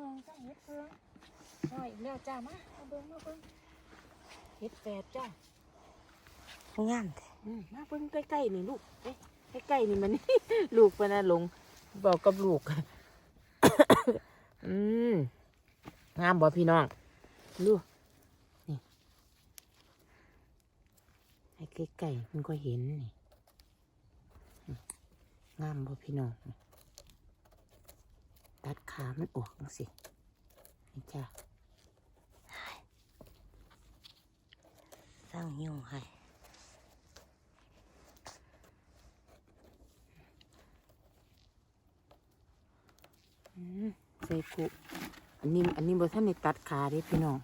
พิงจ้าเฮ็ดเพิงน้อยอีกแล้วจ้ามามาเบิ่งมาเบิ่งเฮ็ดแฝดจ้างามแท้อืมมาเบิ่งใกล้ๆนี่ลูกเอ้ยใกล้ๆนี่มัน ลูกปะนะหลงบอกกับลูก อืมงามบ่พี่น้องดูนี่ให้ใกล้ๆมันก็เห็นนี่อืมงามบ่พี่น้อง ตัดขามันออกจังสินี่จ้าสร้างยุ่งให้อืมใส่กุอันนี้อันนี้บ่ท่านได้ตัดขาเด้พี่น้อง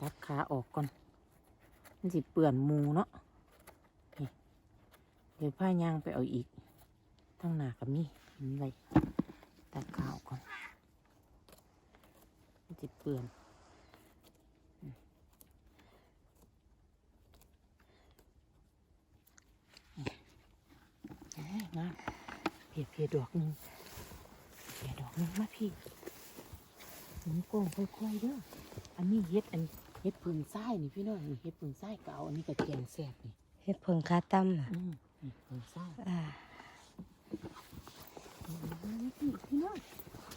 ตัดขาออกก่อน มันสิเปื่อนมูเนาะเดี๋ยวผ้ายางไปเอาอีกทั้งหนากับนี่เห็นไว้ ตัดขาออกก่อนมันสิเปื่อนอืมนี่เอ้ยงามเพียเพียดอกหนึงเดี๋ยวดอกนึงมาพี่หมุนกล้องค่อยๆเด้ออันนี้เฮ็ดอันเฮ็ดพึ่งไส้นี่พี่น้องนี่เฮ็ดพึ่งไส้เก่าอันนี้ก็แกงแซ่บนี่เฮ็ดเพิ่งคาตั้มน่ะอืมนี่พึ่งไส้อ่า นี่พี่พี่น้อง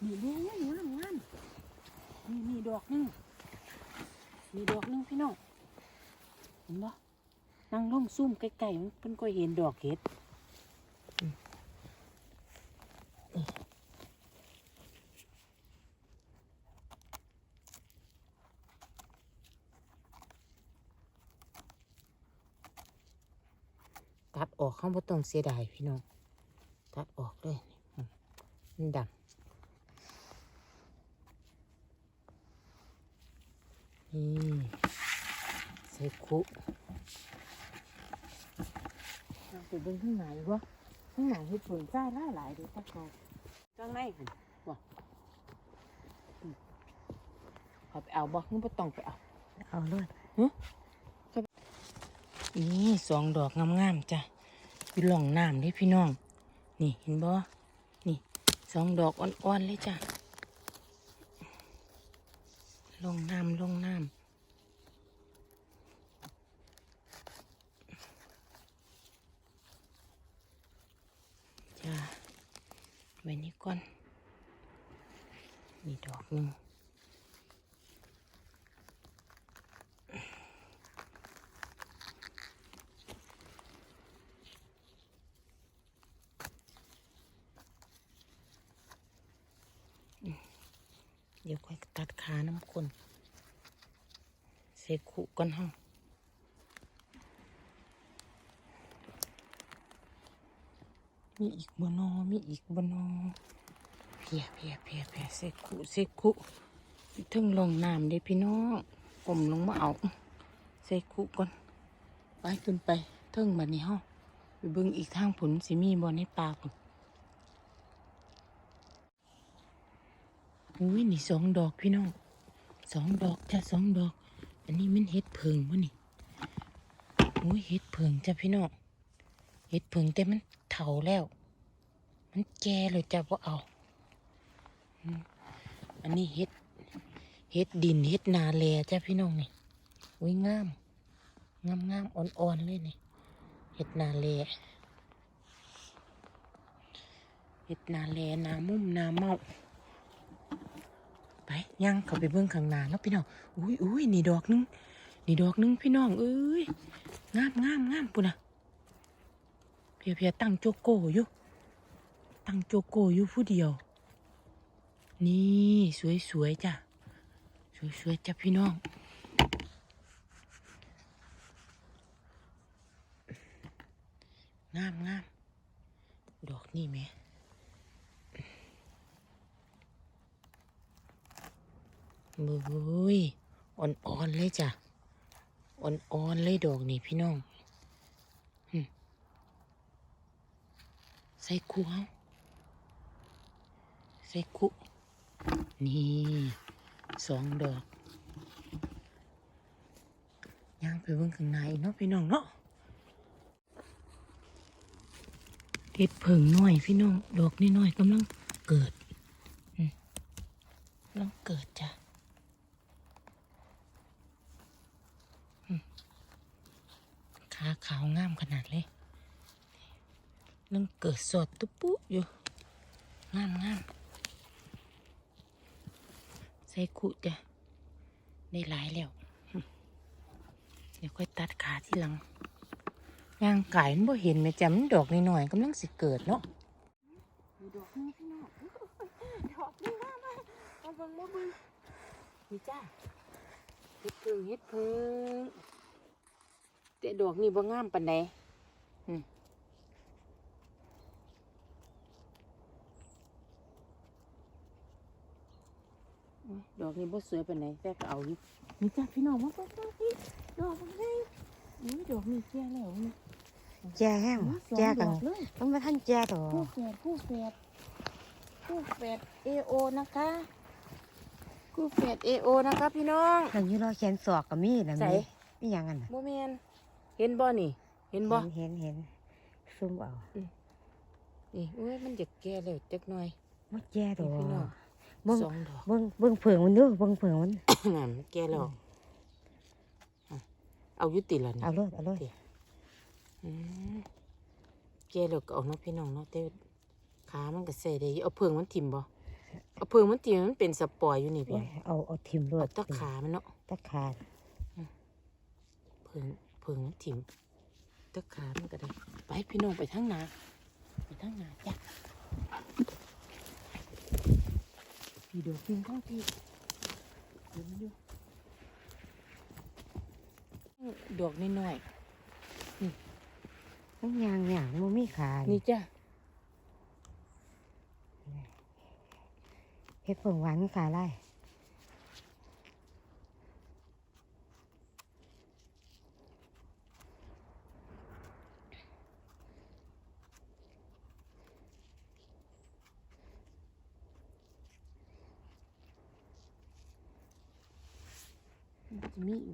นี่ดูงามงามงามนี่นี่ดอกนึงนี่ดอกนึงพี่น้องเห็นบ่นั่งลงซุ่มใกล้ๆมันเพิ่นก็เห็นดอกเห็ดตัดออกเขางบ่ต้องเสียดายพี่น้อง ตัดออกเลย มมันดำนี่ใส่คุเราไปเบิ่งข้างในวะข้างในเห็ดผลใต้หลายหลายๆเดูตะกอนข้างในหั่นวะอืมเอาไปเอาบ่มึงบ่ต้องไปเอา เอาเลยนี่สองดอกงามๆจ้ะอยู่หล่องน้ำเด้พี่น้อง นี่เห็นบ่นี่ สองดอกอ่อนๆเลยจ้ะ ลงน้ำลงน้ำจ้ะไว้นี่ก่อนนี่ดอกหนึ่ง เดี๋ยวค่อยตัดขาน้ำคนเสกขุก่อนห้องมีอีกบนอมีอีกบนอเพียเพียเพียเพียเสกขุเสกขุถึงลงน้ำเด้พี่น้องกลมลงมาเอาเสกขุก่อนไปขึ้นไปเทิงบันนี้ห้องไปเบิ่งอีกทางผลสิมีบอในปลาผล อุ้ยนี่สองดอกพี่น้องสองดอกจ้ะสองดอก อันนี้มันเห็ดเพิงวะนี่อุ้ยเห็ดเพิงจ้ะพี่น้องเห็ดเพิงแต่มันเถาแล้ว มันแก่เลยจ้ะว่าเอา อันนี้เห็ดเห็ดดินเห็ดนาแลจ้ะพี่น้องนี่อุ้ยงามงามงามอ่อนๆเลยนี่เห็ดนาแลเห็ดนาแลนามุ่มนาเมา ไปย่างเขาไปเบิ่งข้างหน้าเนาะพี่น้องอุ้ยอุ้ยนี่ดอกหนึงนี่ดอกหนึงพี่น้องเอ้ยงามงามงามปุ่นนะเพียเพียตั้งโจโก้อยู่ตั้งโจโก้อยู่ผู้เดียว นี่สวยสวยจ้ะสวยสวยจ้ะพี่น้องงามงามดอกนี่แหม มือยอ่อนๆเลยจ้ะ อ่อนๆเลยดอกนี่พี่น้องใส่คุเอาใส่คุนี่สองดอกย่างไปเบิ่งข้างในเนาะพี่น้องเนาะเห็ดเผิงน้อยพี่น้อง ดอกน้อยๆกำลังเกิดน้องเกิดจ้ะอืม ขาขาวงามขนาดเลยน้องเกิดสดตุ๊ปุ๊อยู่ งามงามใส่ขุจ้ะได้หลายแล้ว เดี๋ยวค่อยตัดขาที่หลังย่างไก่มันบ่เห็นไหมจ๊ะมันดอกนิดหน่อยกำลังสิเกิดเนาะดอกนี้พี่น้องดอกนี้มากมากมาบิ่งมาบิ่งนี่จ้าเฮ็ดพิ่งเฮ็ดพิ่ง แต่ดอกนี้บ่งามปานใดอืมโอ้ยดอกนี้บ่สวยปานใดแต่ก็เอาอยู่นี่จ้าพี่น้องมาเบิ่งดอกนี้ดอกมันไงอุ้ยดอกนี้แก่แล้วนี่แจ้แห้งอุ้ยสองแจ้กันดอกเลยต้องมาท่านแจ้ต่อคู่แฝดคู่แฝดคู่แฝดเอโอนะคะคู่แฝดเอโอนะคะพี่น้องหลังนี้เราเขียนสอกกับมีดนะใส่มีมีหยังกันน่ะโมเมน เห็นบ่นี่ เห็นบ่เห็นเห็นซุ่มเอานี่โอ้ยมันจะแก่แล้วจักหน่อยมาแจ้ต่อนี่พี่น้องเบิ่งสองดอกเบิ่งเบิ่งเผืองมันดูเบิ่งเผืองมันงามแก่แล้วอะเอายุติละนี่เอาเลยเอาเลยอืมแก่แล้วก็เอาเนาะพี่น้องเนาะแต่ขามันก็ใส่ได้อยู่เอาเพิงมันทิ่มบ่เอาเพิงมันทิ่มมันเป็นสปอยอยู่นี่โอ้พี่ยเอาเอาทิมรวเอาดตะขามันเนาะตะขาดเพิง เพิงมันถิ่มตะขามันก็ได้ ไปพี่น้องไปทางนาไปทางนาจ้ะพี่ดอกพิงทั้งพี่เดี๋ยวมาดูดอกน้อยทั้งยางหยางมันมีขาๆนี่จ้ะเฮ็ดเผืองหวานขาไล่ 这密